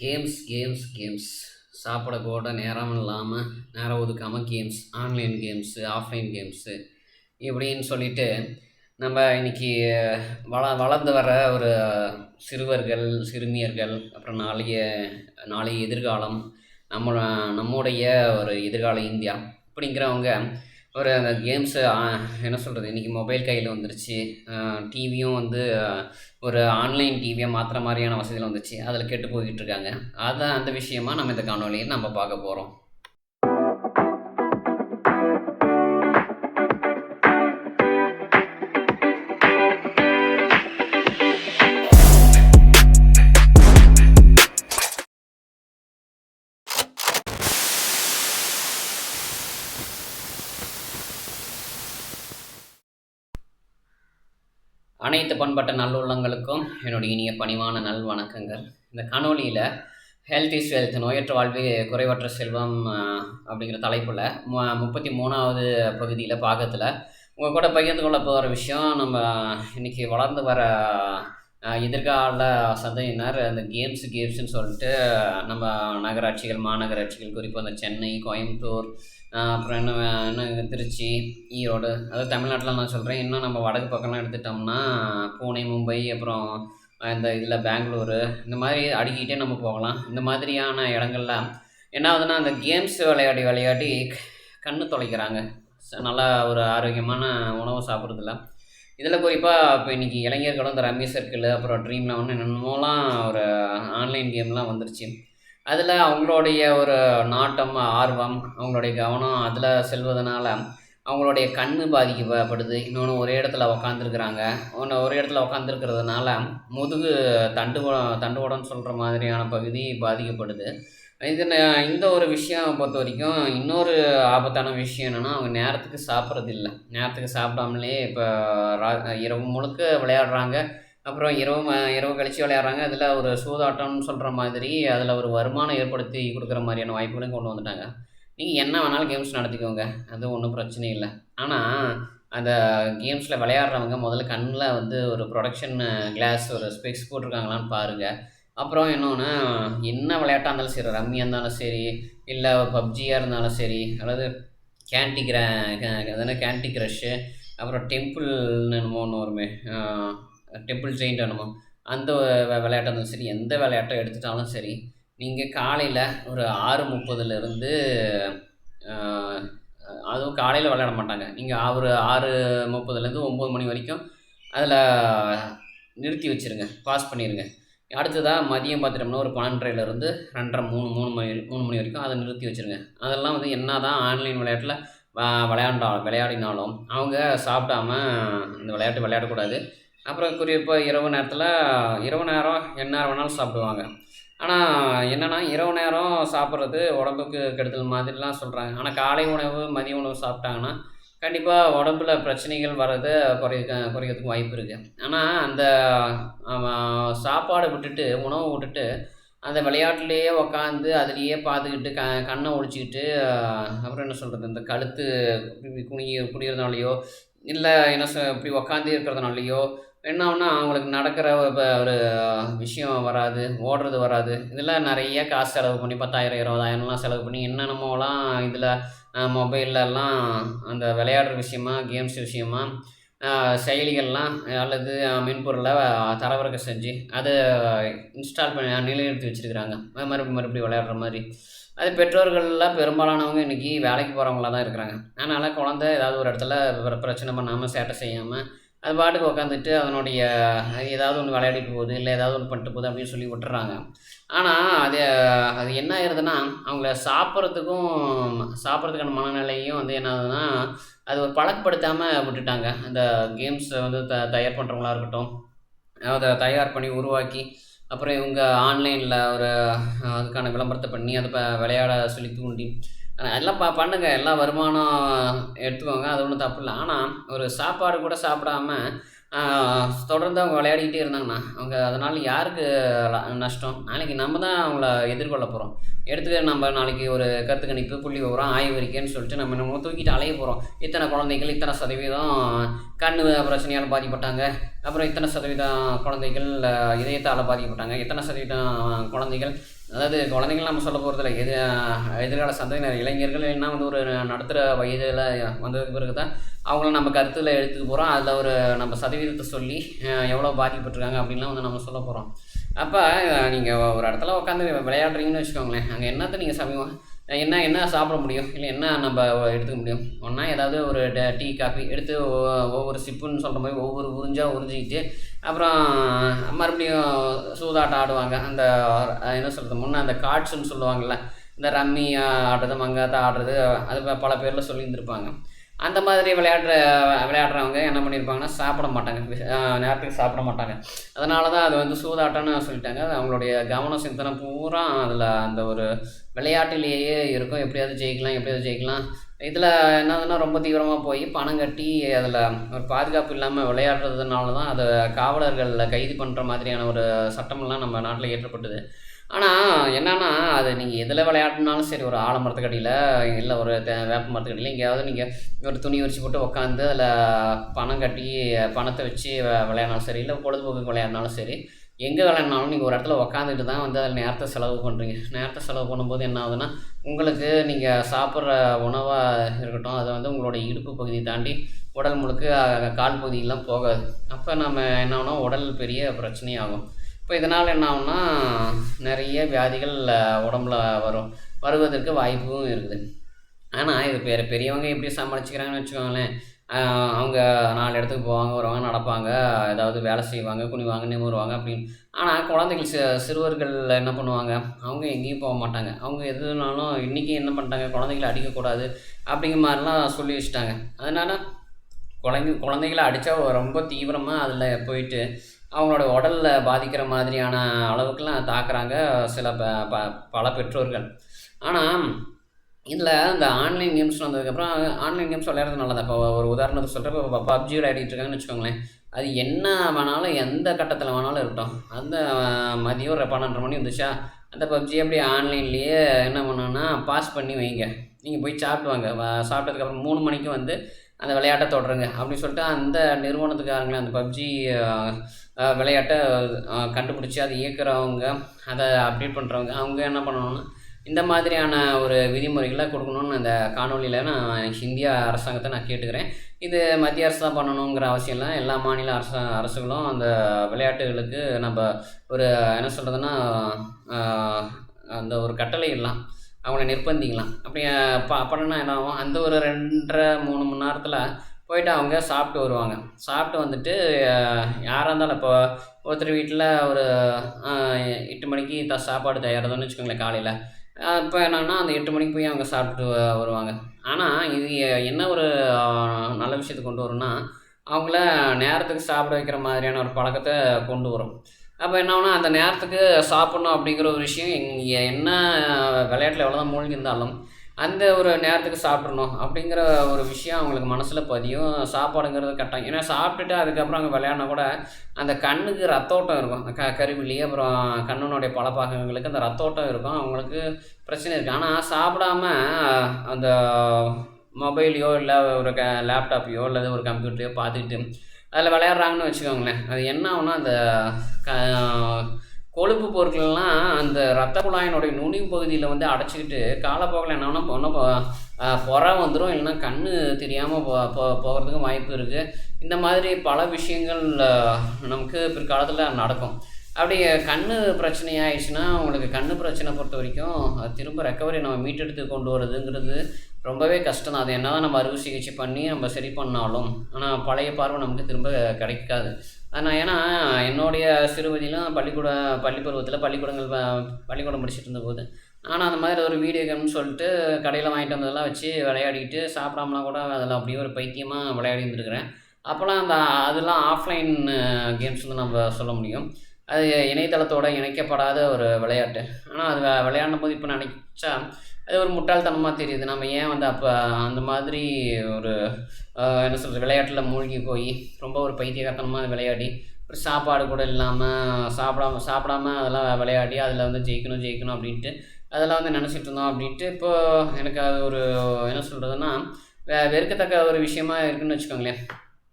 Games games games. சாப்பிட போட நேரம் இல்லாமல் நேரம் ஒதுக்காமல் games online games offline games இப்படின்னு சொல்லிட்டு நம்ம இன்றைக்கி வள வளர்ந்து வர ஒரு சிறுவர்கள் சிறுமியர்கள் அப்புறம் நாளைய நாளைய எதிர்காலம் நம்ம நம்முடைய ஒரு எதிர்கால இந்தியா அப்படிங்கிறவங்க ஒரு அந்த கேம்ஸு என்ன சொல்கிறது இன்றைக்கி மொபைல் கையில் வந்துருச்சு. டிவியும் வந்து ஒரு ஆன்லைன் டிவியை மாற்றுற மாதிரியான வசதிகள் வந்துச்சு அதில் கெட்டு போய்கிட்டு இருக்காங்க. அதை அந்த விஷயமா நம்ம இந்த காணொலியை நம்ம பார்க்க போகிறோம் அனைத்து பண்பட்ட நல்லுள்ளங்களுக்கும் என்னுடைய இனிய பணிவான நல் வணக்கங்கள். இந்த காணொலியில் ஹெல்த் இஸ் வெல்த் நோயற்ற வாழ்வு குறைவற்ற செல்வம் அப்படிங்கிற தலைப்பில் மு முப்பத்தி மூணாவது பகுதியில் பாகத்தில் உங்கள் கூட பகிர்ந்து கொள்ள போகிற விஷயம் நம்ம இன்றைக்கி வளர்ந்து வர எதிர்கால சந்தையினர் அந்த கேம்ஸ் கேம்ஸ்னு சொல்லிட்டு நம்ம நகராட்சிகள் மாநகராட்சிகள் குறிப்பாக அந்த சென்னை கோயம்புத்தூர் அப்புறம் என்ன என்ன திருச்சி ஈரோடு அதாவது தமிழ்நாட்டில் நான் சொல்கிறேன் இன்னும் நம்ம வடக்கு பக்கம்லாம் எடுத்துட்டோம்னா பூனே மும்பை அப்புறம் இந்த இதில் பெங்களூரு இந்த மாதிரி அடுக்கிட்டே நம்ம போகலாம். இந்த மாதிரியான இடங்கள்ல என்ன ஆகுதுன்னா அந்த கேம்ஸ் விளையாடி விளையாடி கண்ணு தொலைக்கிறாங்க. ச- நல்லா ஒரு ஆரோக்கியமான உணவு சாப்பிட்றதில்ல இதில் குறிப்பாக இப்போ இன்றைக்கி இளைஞர்களும் இந்த ரம்மி சர்க்கிள் அப்புறம் ட்ரீம் லெவன் என்னென்னமோலாம் ஒரு ஆன்லைன் கேம்லாம் வந்துருச்சு. அதில் அவங்களுடைய ஒரு நாட்டம் ஆர்வம் அவங்களுடைய கவனம் அதில் செல்வதனால அவங்களுடைய கண் பாதிக்கப்படுது. இன்னொன்று ஒரே இடத்துல உக்காந்துருக்குறாங்க. ஒன்று ஒரே இடத்துல உக்காந்துருக்கிறதுனால முதுகு தண்டு தண்டுவடம்னு சொல்கிற மாதிரியான பகுதி பாதிக்கப்படுது. இது இந்த ஒரு விஷயம் பொறுத்த வரைக்கும் இன்னொரு ஆபத்தான விஷயம் என்னென்னா அவங்க நேரத்துக்கு சாப்பிட்றது இல்லை நேரத்துக்கு சாப்பிடாமலே இப்போ ரா இரவு முழுக்க விளையாடுறாங்க. அப்புறம் இரவு இரவு கழிச்சு விளையாடுறாங்க. அதில் ஒரு சூதாட்டம்னு சொல்கிற மாதிரி அதில் ஒரு வருமானம் ஏற்படுத்தி கொடுக்குற மாதிரியான வாய்ப்புகளையும் கொண்டு வந்துட்டாங்க. நீங்கள் என்ன வேணாலும் கேம்ஸ் நடத்திக்கோங்க. அது ஒன்றும் பிரச்சனை இல்லை. ஆனால் அந்த கேம்ஸில் விளையாடுறவங்க முதல்ல கண்ணில் வந்து ஒரு ப்ரொடக்ஷன் கிளாஸ் ஒரு ஸ்பெக்ஸ் போட்டிருக்காங்களான்னு பாருங்கள் அப்புறம் இன்னொன்று என்ன விளையாட்டாக இருந்தாலும் சரி ரம்மியாக இருந்தாலும் சரி இல்லை பப்ஜியாக இருந்தாலும் சரி அல்லது கேண்டி கிரா அதனால் கேண்டி க்ரஷ்ஷு அப்புறம் டெம்பிள்னு என்னமோ ஒன்று வருமே டெம்பிள் ஜெயிண்ட் என்னமோ அந்த விளையாட்டாக இருந்தாலும் சரி எந்த விளையாட்டை எடுத்துட்டாலும் சரி நீங்கள் காலையில் ஒரு ஆறு முப்பதுலேருந்து அதுவும் காலையில் விளையாட மாட்டாங்க. நீங்கள் ஒரு ஆறு முப்பதுலேருந்து ஒம்பது மணி வரைக்கும் அதில் நிறுத்தி வச்சுருங்க பாஸ் பண்ணிடுங்க அடுத்ததாக மதியம் பார்த்துட்டோம்னா ஒரு பன்னெண்டரைலேருந்து ரெண்டரை மூணு மூணு மணி மூணு மணி வரைக்கும் அதை நிறுத்தி வச்சுருங்க. அதெல்லாம் வந்து என்ன தான் ஆன்லைன் விளையாட்டில் விளையாண்டா விளையாடினாலும் அவங்க சாப்பிடாம இந்த விளையாட்டு விளையாடக்கூடாது. அப்புறம் குறிப்பாக இரவு நேரத்தில் இரவு நேரம் என்ன நேரம் வேணாலும் சாப்பிடுவாங்க. ஆனால் என்னென்னா இரவு நேரம் சாப்பிட்றது உடம்புக்கு கெடுதல் மாதிரிலாம் சொல்கிறாங்க ஆனால் காலை உணவு மதிய உணவு சாப்பிட்டாங்கன்னா கண்டிப்பாக உடம்புல பிரச்சனைகள் வர்றதை குறைய குறைக்கிறதுக்கு வாய்ப்பு இருக்குது ஆனால் அந்த சாப்பாடை விட்டுட்டு உணவை விட்டுட்டு அந்த விளையாட்டுலேயே உக்காந்து அதுலேயே பார்த்துக்கிட்டு க கண்ணை ஒழிச்சிக்கிட்டு அப்புறம் என்ன சொல்கிறது இந்த கழுத்து குனி குனிய இல்லை என்ன சொ இப்படி உக்காந்து இருக்கிறதுனாலையோ என்ன ஆகுனா அவங்களுக்கு நடக்கிற ஒரு ஒரு விஷயம் வராது ஓடுறது வராது. இதெல்லாம் நிறைய காசு செலவு பண்ணி பத்தாயிரம் இருபதாயிரம்லாம் செலவு பண்ணி என்னென்னமோலாம் இதில் மொபைல்லலாம் அந்த விளையாடுற விஷயமா கேம்ஸ் விஷயமா செயலிகள்லாம் அல்லது மென்பொருளை தரவிறக்க செஞ்சு அதை இன்ஸ்டால் பண்ணி நிலைநிறுத்தி வச்சுருக்குறாங்க. மறுபடியும் மறுபடியும் விளையாடுற மாதிரி. அது பெற்றோர்கள்லாம் பெரும்பாலானவங்க இன்றைக்கி வேலைக்கு போகிறவங்களா தான் இருக்கிறாங்க. அதனால் குழந்தை ஏதாவது ஒரு இடத்துல பிரச்சனை பண்ணாமல் சேட்டை செய்யாமல் அது பாட்டுக்கு உட்காந்துட்டு அதனுடைய ஏதாவது ஒன்று விளையாடிட்டு போகுது இல்லை ஏதாவது ஒன்று பண்ணிட்டு போகுது அப்படின்னு சொல்லி விட்டுறாங்க. ஆனால் அது அது என்ன ஆயிருதுன்னா அவங்கள சாப்பிட்றதுக்கும் சாப்பிட்றதுக்கான மனநிலையும் வந்து என்ன ஆகுதுன்னா அது ஒரு பழக்கப்படுத்தாமல் விட்டுட்டாங்க. அந்த கேம்ஸை வந்து த தயார் பண்ணுறவங்களா இருக்கட்டும் அதை தயார் பண்ணி உருவாக்கி அப்புறம் இவங்க ஆன்லைனில் ஒரு அதுக்கான விளம்பரத்தை பண்ணி அதை ப விளையாட சொல்லி தூண்டி எல்லாம் ப பண்ணுங்க. எல்லாம் வருமானம் எடுத்துக்கோங்க. அது ஒன்றும் தப்பு இல்லை. ஆனால் ஒரு சாப்பாடு கூட சாப்பிடாம தொடர்ந்து அவங்க விளையாடிக்கிட்டே இருந்தாங்கண்ணா அவங்க அதனால் யாருக்கு நஷ்டம்? நாளைக்கு நம்ம தான் அவங்கள எதிர்கொள்ள போகிறோம் எடுத்துக்க நம்ம நாளைக்கு ஒரு கருத்து கணிப்பு புள்ளி விவரம் ஆய்வறிக்கைன்னு சொல்லிட்டு நம்ம நம்ம தூக்கிட்டு அலைய போகிறோம் இத்தனை குழந்தைகள் இத்தனை சதவீதம் கண் பிரச்சனையால் பாதிப்பட்டாங்க அப்புறம் இத்தனை சதவீதம் குழந்தைகள் இதயத்தால் பாதிக்கப்பட்டாங்க. இத்தனை சதவீதம் குழந்தைகள் அதாவது குழந்தைங்கள நம்ம சொல்ல போகிறதில்ல எது எதிர்கால சந்ததியினர் இளைஞர்கள் என்ன வந்து ஒரு நடுத்தர வயதில் வந்ததுக்கு பிறகு தான் அவங்கள நம்ம கருத்தில் எடுத்துக்க போகிறோம் அதில் ஒரு நம்ம சதவீதத்தை சொல்லி எவ்வளோ பாதிக்கப்பட்டிருக்காங்க அப்படின்லாம் வந்து நம்ம சொல்ல போகிறோம் அப்போ நீங்கள் ஒரு இடத்துல உட்காந்து விளையாடுறீங்கன்னு வச்சுக்கோங்களேன். அங்கே என்னத்தை நீங்கள் சமீபம் என்ன என்ன சாப்பிட முடியும்? இல்லை என்ன நம்ம எடுத்துக்க முடியும்? ஒன்றா ஏதாவது ஒரு டீ காஃபி எடுத்து ஒவ்வொரு சிப்புன்னு சொல்கிற மாதிரி ஒவ்வொரு உறிஞ்சாக உறிஞ்சிக்கிட்டு அப்புறம் மறுபடியும் சூதாட்டம் ஆடுவாங்க. அந்த என்ன சொல்கிறது முன்னே அந்த கார்ட்ஸுன்னு சொல்லுவாங்கள்ல இந்த ரம்மி ஆடுறது மங்காத்தா ஆடுறது அது பல பேரில் சொல்லியிருந்திருப்பாங்க. அந்த மாதிரி விளையாடுற விளையாடுறவங்க என்ன பண்ணியிருப்பாங்கன்னா சாப்பிட மாட்டாங்க. நேரத்துக்கு சாப்பிட மாட்டாங்க. அதனால தான் அது வந்து சூதாட்டம்னு சொல்லிட்டாங்க. அது அவங்களுடைய கவன சிந்தனை பூரா அதில் அந்த ஒரு விளையாட்டிலேயே இருக்கும். எப்படியாவது ஜெயிக்கலாம் எப்படியாவது ஜெயிக்கலாம். இதில் என்னதுன்னா ரொம்ப தீவிரமாக போய் பணம் கட்டி அதில் ஒரு பாதுகாப்பு இல்லாமல் விளையாடுறதுனால தான் அதை காவலர்களில் கைது பண்ணுற மாதிரியான ஒரு சட்டமெல்லாம் நம்ம நாட்டில் ஏற்றப்பட்டது ஆனால் என்னன்னா அது நீங்கள் எதில் விளையாடினாலும் சரி ஒரு ஆலமரத்துக்கடியில் இல்லை ஒரு தே வேப்ப மரத்துக்கடியில் எங்கேயாவது நீங்கள் ஒரு துணி விரிச்சு போட்டு உட்காந்து அதில் பணம் கட்டி பணத்தை வச்சு விளையாடினாலும் சரி இல்லை பொழுதுபோக்கு விளையாடினாலும் சரி எங்கே விளையாடினாலும் நீங்கள் ஒரு இடத்துல உக்காந்துட்டு தான் வந்து அதில் நேரத்தை செலவு பண்ணுறீங்க நேரத்தை செலவு பண்ணும்போது என்ன ஆகுதுன்னா உங்களுக்கு நீங்கள் சாப்பிட்ற உணவாக இருக்கட்டும் அது வந்து உங்களோட இடுப்பு பகுதியை தாண்டி உடல் முழுக்க கால் பகுதியெல்லாம் போகாது. அப்போ நம்ம என்ன ஆகணும் உடல் பெரிய பிரச்சனையாகும். இப்போ இதனால் என்ன ஆகும்னா நிறைய வியாதிகள் உடம்புல வரும். வருவதற்கு வாய்ப்பும் இருக்குது. ஆனால் இது பெரிய பெரியவங்க எப்படி சமாளிச்சுக்கிறாங்கன்னு வச்சுக்கோங்களேன். அவங்க நாலு இடத்துக்கு போவாங்க வருவாங்க நடப்பாங்க ஏதாவது வேலை செய்வாங்க குனிவாங்க நிமிருவாங்க அப்படின்னு. ஆனால் குழந்தைகள் சி சிறுவர்கள் என்ன பண்ணுவாங்க? அவங்க எங்கேயும் போக மாட்டாங்க. அவங்க எதுனாலும் இன்றைக்கி என்ன பண்ணிட்டாங்க? குழந்தைகளை அடிக்கக்கூடாது அப்படிங்கிற மாதிரிலாம் சொல்லி வச்சுட்டாங்க. அதனால் குழந்தை குழந்தைகளை அடித்தா ரொம்ப தீவிரமாக அதில் போயிட்டு அவங்களோட உடலில் பாதிக்கிற மாதிரியான அளவுக்குலாம் தாக்குறாங்க சில ப ப- பல பெற்றோர்கள். ஆனால் இதில் இந்த ஆன்லைன் கேம்ஸ் வந்ததுக்கப்புறம் ஆன்லைன் கேம்ஸ் விளையாடுறது நல்லது. இப்போ ஒரு உதாரணத்துக்கு சொல்கிறப்ப இப்போ பப்ஜி விளையாடிட்டுருக்காங்கன்னு வச்சுக்கோங்களேன். அது என்ன வேணாலும் எந்த கட்டத்தில் வேணாலும் இருக்கட்டும். அந்த மதியம் ஒரு பன்னெண்டு மணி வந்துச்சா அந்த பப்ஜி அப்படியே ஆன்லைன்லேயே என்ன பண்ணணும்னா பாஸ் பண்ணி வைங்க. நீங்கள் போய் சாப்பிடுவாங்க. சாப்பிட்டதுக்கப்புறம் மூணு மணிக்கு வந்து அந்த விளையாட்டை தொடருங்க. அப்படின்னு சொல்லிட்டு அந்த நிறுவனத்துக்காரங்களே அந்த பப்ஜி விளையாட்டை கண்டுபிடிச்சி அதை இயக்குறவங்க அதை அப்டேட் பண்ணுறவங்க அவங்க என்ன பண்ணணும்னா இந்த மாதிரியான ஒரு விதிமுறைகளை கொடுக்கணும்னு அந்த காணொலியில் நான் இந்திய அரசாங்கத்தை நான் கேட்டுக்கிறேன். இது மத்திய அரசு தான் பண்ணணுங்கிற அவசியம் இல்லை. எல்லா மாநில அரச அரசுகளும் அந்த விளையாட்டுகளுக்கு நம்ம ஒரு என்ன சொல்கிறதுன்னா அந்த ஒரு கட்டளை இடலாம். அவங்கள நிர்பந்திக்கலாம். அப்படி ப பண்ணனா என்ன ஆகும்? அந்த ஒரு ரெண்டரை மூணு மணி நேரத்தில் போயிட்டு அவங்க சாப்பிட்டு வருவாங்க. சாப்பிட்டு வந்துட்டு யாராக இருந்தாலும் இப்போ ஒருத்தர் வீட்டில் ஒரு எட்டு மணிக்கு த சாப்பாடு தயாரிதுன்னு வச்சுக்கோங்களேன் காலையில். இப்போ என்னென்னா அந்த எட்டு மணிக்கு போய் அவங்க சாப்பிட்டு வருவாங்க. ஆனால் இது என்ன ஒரு நல்ல விஷயத்தை கொண்டு வரும்னா அவங்கள நேரத்துக்கு சாப்பிட வைக்கிற மாதிரியான ஒரு பழக்கத்தை கொண்டு வரும். அப்போ என்ன அந்த நேரத்துக்கு சாப்பிட்ணும் அப்படிங்கிற ஒரு விஷயம் இங்கே என்ன விளையாட்டில் எவ்வளோ தான் மூழ்கி இருந்தாலும் அந்த ஒரு நேரத்துக்கு சாப்பிட்றணும் அப்படிங்கிற ஒரு விஷயம் அவங்களுக்கு மனசில் பதியும். சாப்பாடுங்கிறது கட்டாயம். ஏன்னா சாப்பிட்டுட்டு அதுக்கப்புறம் அங்கே விளையாடினா கூட அந்த கண்ணுக்கு ரத்தோட்டம் இருக்கும். க கருவிலி அப்புறம் கண்ணனுடைய பல பாகங்களுக்கு அந்த ரத்தோட்டம் இருக்கும். அவங்களுக்கு பிரச்சனை இருக்குது ஆனால் சாப்பிடாம அந்த மொபைலையோ இல்லை ஒரு க லேப்டாப்பையோ இல்லை ஒரு கம்ப்யூட்டரையோ பார்த்துக்கிட்டு அதில் விளையாடுறாங்கன்னு வச்சுக்கோங்களேன். அது என்ன ஆகுனா அந்த க கொழுப்பு பொருட்கள்லாம் அந்த ரத்த குழாயினுடைய நுனி பகுதியில் வந்து அடைச்சிக்கிட்டு காலப்போக்கில் என்ன ஒன்றும் புறா வந்துடும் இல்லைன்னா கண் தெரியாமல் போ போ போகிறதுக்கும் வாய்ப்பு இருக்குது இந்த மாதிரி பல விஷயங்கள் நமக்கு பிற்காலத்தில் நடக்கும். அப்படி கண் பிரச்சனை ஆயிடுச்சுன்னா உங்களுக்கு கண் பிரச்சனை பொறுத்த வரைக்கும் அது திரும்ப ரெக்கவரி நம்ம மீட்டெடுத்து கொண்டு வரதுங்கிறது ரொம்பவே கஷ்டம் தான். அது என்ன தான் நம்ம அறுவை சிகிச்சை பண்ணி நம்ம சரி பண்ணாலும் ஆனால் பழைய பார்வை நமக்கு திரும்ப கிடைக்காது. ஆனால் ஏன்னா என்னுடைய சிறுவதிலும் பள்ளிக்கூட பள்ளி பருவத்தில் பள்ளிக்கூடங்கள் ப- பள்ளிக்கூடம் படிச்சுட்டு இருந்தபோது ஆனால் அந்த மாதிரி ஒரு வீடியோ கேம்னு சொல்லிட்டு கடையில் வாங்கிட்டு வந்ததெல்லாம் வச்சு விளையாடிக்கிட்டு சாப்பிடாமலாம் கூட அதில் அப்படியே ஒரு பைத்தியமாக விளையாடி இருந்துருக்கிறேன். அப்போல்லாம் அந்த அதெல்லாம் ஆஃப்லைன் கேம்ஸ் வந்து நம்ம சொல்ல முடியும். அது இணையதளத்தோட இணைக்கப்படாத ஒரு விளையாட்டு. ஆனால் அது விளையாடும் போது இப்போ நினச்சா அது ஒரு முட்டாள்தனமாக தெரியுது. நம்ம ஏன் வந்து அப்போ அந்த மாதிரி ஒரு என்ன சொல்கிறது விளையாட்டில் மூழ்கி போய் ரொம்ப ஒரு பைத்தியகாரத்தனமாக விளையாடி ஒரு சாப்பாடு கூட இல்லாமல் சாப்பிடாம சாப்பிடாம அதெல்லாம் விளையாடி அதில் வந்து ஜெயிக்கணும் ஜெயிக்கணும் அப்படின்ட்டு அதெல்லாம் வந்து நினச்சிட்டு இருந்தோம் அப்படின்ட்டு இப்போ எனக்கு அது ஒரு என்ன சொல்கிறதுன்னா வெறுக்கத்தக்க ஒரு விஷயமா இருக்குன்னு வச்சுக்கோங்களேன்.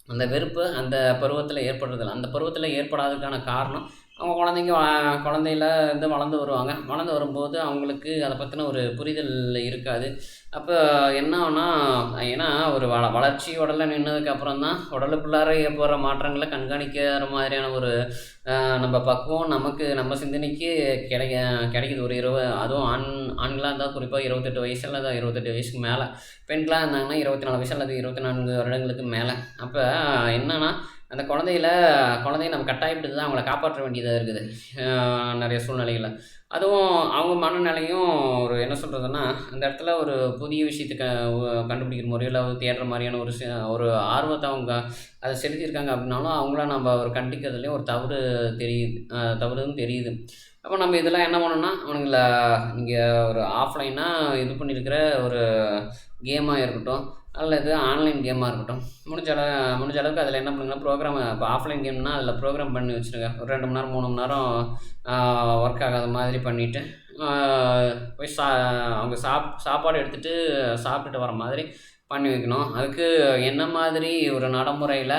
அந்த வெறுப்பு அந்த பருவத்தில் ஏற்படுறதில்ல. அந்த பருவத்தில் ஏற்படாததுக்கான காரணம் அவங்க குழந்தைங்க குழந்தையில இருந்து வளர்ந்து வருவாங்க. வளர்ந்து வரும்போது அவங்களுக்கு அதை பற்றின ஒரு புரிதல் இருக்காது. அப்போ என்ன ஆகுனா ஏன்னா ஒரு வள வளர்ச்சி உடலில் நின்றதுக்கப்புறம் தான் உடலுக்குள்ளார ஏற்படுற மாற்றங்களை கண்காணிக்கிற மாதிரியான ஒரு நம்ம பக்குவம் நமக்கு நம்ம சிந்தனைக்கு கிடைக்க கிடைக்குது. ஒரு இரவு அதுவும் ஆண் ஆண்களாக இருந்தால் குறிப்பாக இருபத்தெட்டு வயசு அல்லது இருபத்தெட்டு வயசுக்கு மேலே பெண்களாக இருந்தாங்கன்னா இருபத்தி நாலு வயசு அல்லது இருபத்தி நான்கு வருடங்களுக்கு மேலே. அப்போ என்னன்னா அந்த குழந்தையில குழந்தைய நம்ம கட்டாயப்படுத்தி தான் அவங்கள காப்பாற்ற வேண்டியதாக இருக்குது. நிறைய சூழ்நிலைகளில். அதுவும் அவங்க மனநிலையும் ஒரு என்ன சொல்கிறதுன்னா அந்த இடத்துல ஒரு புதிய விஷயத்தை க கண்டுபிடிக்கிற முறையோ இல்லை தேடுற மாதிரியான ஒரு ஒரு ஆர்வத்தை அவங்க அதை செலுத்தியிருக்காங்க அப்படின்னாலும் அவங்கள நம்ம ஒரு கண்டிக்கிறதுலேயும் ஒரு தவறு தெரியுது தவறுன்னு தெரியுது. அப்போ நம்ம இதெல்லாம் என்ன பண்ணோம்னா அவனுங்கள நீங்கள் ஒரு ஆஃப்லைனாக இது பண்ணியிருக்கிற ஒரு கேமாக இருக்கட்டும் அல்லது ஆன்லைன் கேமாக இருக்கட்டும். முடிஞ்ச அளவு முடிஞ்ச அளவுக்கு அதில் என்ன பண்ணுங்கன்னா ப்ரோக்ராம் இப்போ ஆஃப்லைன் கேம்னா அதில் ப்ரோக்ராம் பண்ணி வச்சுருங்க. ஒரு ரெண்டு மணி நேரம் மூணு மணி நேரம் ஒர்க் ஆகாத மாதிரி பண்ணிவிட்டு போய் சா அவங்க சாப் சாப்பாடு எடுத்துகிட்டு சாப்பிட்டுட்டு வர மாதிரி பண்ணி வைக்கணும். அதுக்கு என்ன மாதிரி ஒரு நடைமுறையில்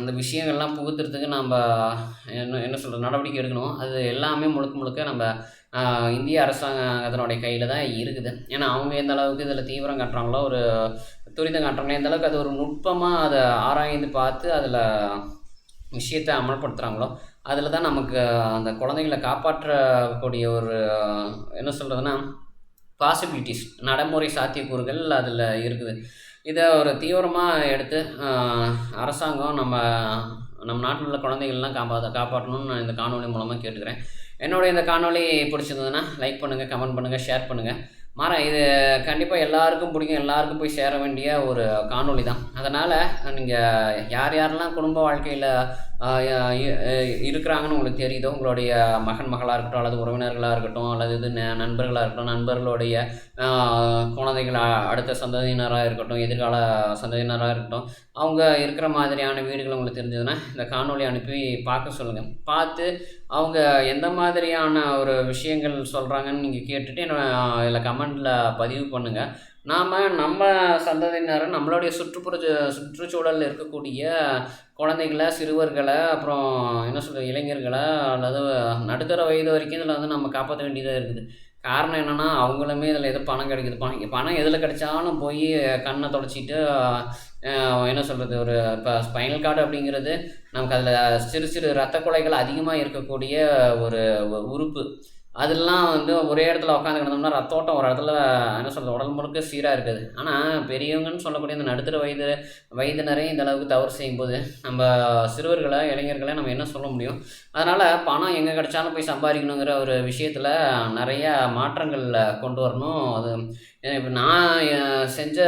இந்த விஷயங்கள்லாம் புகுத்துறதுக்கு நம்ம என்ன என்ன சொல்கிறது நடவடிக்கை எடுக்கணும் அது எல்லாமே முழுக்க முழுக்க நம்ம இந்திய அரசாங்கத்தினுடைய கையில் தான் இருக்குது. ஏன்னா அவங்க எந்த அளவுக்கு இதில் தீவிரம் காட்டுறாங்களோ ஒரு துரிதம் காட்டுறாங்களோ எந்த அளவுக்கு அது ஒரு நுட்பமாக அதை ஆராய்ந்து பார்த்து அதில் விஷயத்தை அமல்படுத்துகிறாங்களோ அதில் தான் நமக்கு அந்த குழந்தைகளை காப்பாற்றக்கூடிய ஒரு என்ன சொல்கிறதுனா பாசிபிலிட்டிஸ் நடைமுறை சாத்தியக்கூறுகள் அதில் இருக்குது. இதை ஒரு தீவிரமாக எடுத்து அரசாங்கம் நம்ம நம்ம நாட்டில் உள்ள குழந்தைகள்லாம் காப்பா காப்பாற்றணும்னு நான் இந்த காணொலி மூலமாக கேட்டுக்கிறேன். என்னுடைய இந்த காணொலி பிடிச்சிருந்ததுன்னா லைக் பண்ணுங்கள் கமெண்ட் பண்ணுங்கள் ஷேர் பண்ணுங்கள் மாற இது கண்டிப்பாக எல்லாருக்கும் பிடிக்கும். எல்லாருக்கும் போய் சேர வேண்டிய ஒரு காணொளி தான். அதனால் நீங்கள் யார் யாரெல்லாம் குடும்ப வாழ்க்கையில் இருக்கிறாங்கன்னு உங்களுக்கு தெரியுதோ உங்களுடைய மகன் மகளாக இருக்கட்டும் அல்லது உறவினர்களாக இருக்கட்டும் அல்லது இது ந- நண்பர்களாக இருக்கட்டும் நண்பர்களுடைய குழந்தைகள் அடுத்த சந்ததியினராக இருக்கட்டும் எதிர்கால சந்ததியினராக இருக்கட்டும் அவங்க இருக்கிற மாதிரியான வீடுகள் உங்களுக்கு தெரிஞ்சதுன்னா இந்த காணொலி அனுப்பி பார்க்க சொல்லுங்கள் பார்த்து அவங்க எந்த மாதிரியான ஒரு விஷயங்கள் சொல்கிறாங்கன்னு நீங்கள் கேட்டுட்டு என்ன இதில் கமெண்டில் பதிவு பண்ணுங்கள் நாம் நம்ம சந்ததியினர் நம்மளுடைய சுற்றுப்புற சுற்றுச்சூழலில் இருக்கக்கூடிய குழந்தைகளை சிறுவர்களை அப்புறம் என்ன சொல்கிறது இளைஞர்களை அல்லது நடுத்தர வயது வரைக்கும் இதில் வந்து நம்ம காப்பாற்ற வேண்டியதாக இருக்குது. காரணம் என்னென்னா அவங்களுமே இதில் எது பணம் கிடைக்குது. பணம் பணம் எதில் கிடைச்சாலும் போய் கண்ணை தொடச்சிட்டு என்ன சொல்கிறது ஒரு இப்போ ஸ்பைனல் கார்டு அப்படிங்கிறது நமக்கு அதில் சிறு சிறு ரத்த குலைகள் அதிகமாக இருக்கக்கூடிய ஒரு உறுப்பு. அதெல்லாம் வந்து ஒரே இடத்துல உட்காந்து கிடந்தோம்னா ரத்தோட்டம் ஒரு இடத்துல என்ன சொல்கிறது உடல் முழுக்க சீராக இருக்குது. ஆனால் பெரியவங்கன்னு சொல்லக்கூடிய இந்த நடுத்தர வயது வயதினரையும் இந்த அளவுக்கு தவறு செய்யும்போது நம்ம சிறுவர்களை இளைஞர்களை நம்ம என்ன சொல்ல முடியும்? அதனால் பணம் எங்கே கிடைச்சாலும் போய் சம்பாதிக்கணுங்கிற ஒரு விஷயத்தில் நிறைய மாற்றங்கள் கொண்டு வரணும். அது இப்போ நான் செஞ்ச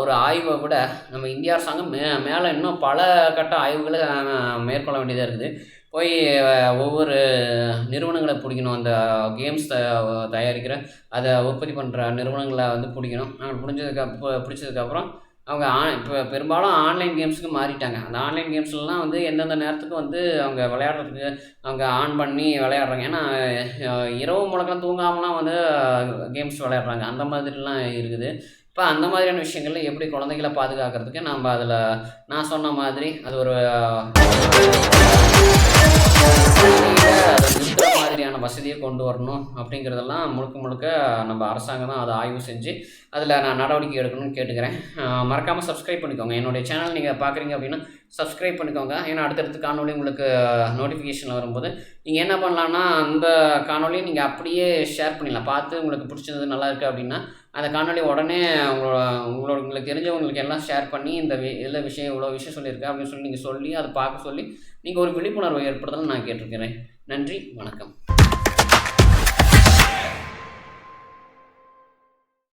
ஒரு ஆய்வை விட நம்ம இந்திய அரசாங்கம் மே மேலே இன்னும் பல கட்ட ஆய்வுகளை மேற்கொள்ள வேண்டியதாக இருக்குது. போய் ஒவ்வொரு நிறுவனங்களை பிடிக்கணும். அந்த கேம்ஸ் த தயாரிக்கிற அதை உற்பத்தி பண்ணுற நிறுவனங்களை வந்து பிடிக்கணும். நாங்கள் பிடிச்சதுக்கு அப்போ பிடிச்சதுக்கப்புறம் அவங்க ஆன் இப்போ பெரும்பாலும் ஆன்லைன் கேம்ஸுக்கு மாறிட்டாங்க. அந்த ஆன்லைன் கேம்ஸ்லாம் வந்து எந்தெந்த நேரத்துக்கு வந்து அவங்க விளையாடுறதுக்கு அவங்க ஆன் பண்ணி விளையாடுறாங்க. ஏன்னா இரவு முழக்கம் தூங்காமலாம் வந்து கேம்ஸ் விளையாடுறாங்க. அந்த மாதிரிலாம் இருக்குது. இப்போ அந்த மாதிரியான விஷயங்கள்ல எப்படி குழந்தைகளை பாதுகாக்கிறதுக்கு நம்ம அதில் நான் சொன்ன மாதிரி அது ஒரு மாதிரியான வசதியை கொண்டு வரணும் அப்படிங்கிறதெல்லாம் முழுக்க முழுக்க நம்ம அரசாங்கம் தான் அதை ஆய்வு செஞ்சு அதில் நான் நடவடிக்கை எடுக்கணும்னு கேட்டுக்கிறேன். மறக்காமல் சப்ஸ்கிரைப் பண்ணிக்கோங்க. என்னுடைய சேனல் நீங்கள் பார்க்குறீங்க அப்படின்னா சப்ஸ்கிரைப் பண்ணிக்கோங்க. ஏன்னா அடுத்தடுத்து காணொலி உங்களுக்கு நோட்டிஃபிகேஷன் வரும்போது நீங்கள் என்ன பண்ணலான்னா அந்த காணொலியை நீங்கள் அப்படியே ஷேர் பண்ணிடலாம். பார்த்து உங்களுக்கு பிடிச்சது நல்லா இருக்குது அப்படின்னா அந்த காணொலி உடனே உங்களோட உங்களோட உங்களுக்கு தெரிஞ்சவங்களுக்கு எல்லாம் ஷேர் பண்ணி இந்த இதில் விஷயம் இவ்வளோ விஷயம் சொல்லியிருக்கேன் அப்படின்னு சொல்லி நீங்கள் சொல்லி அதை பார்க்க சொல்லி நீங்கள் ஒரு விழிப்புணர்வை ஏற்படுத்தலாம் நான் கேட்டிருக்கிறேன். நன்றி வணக்கம்.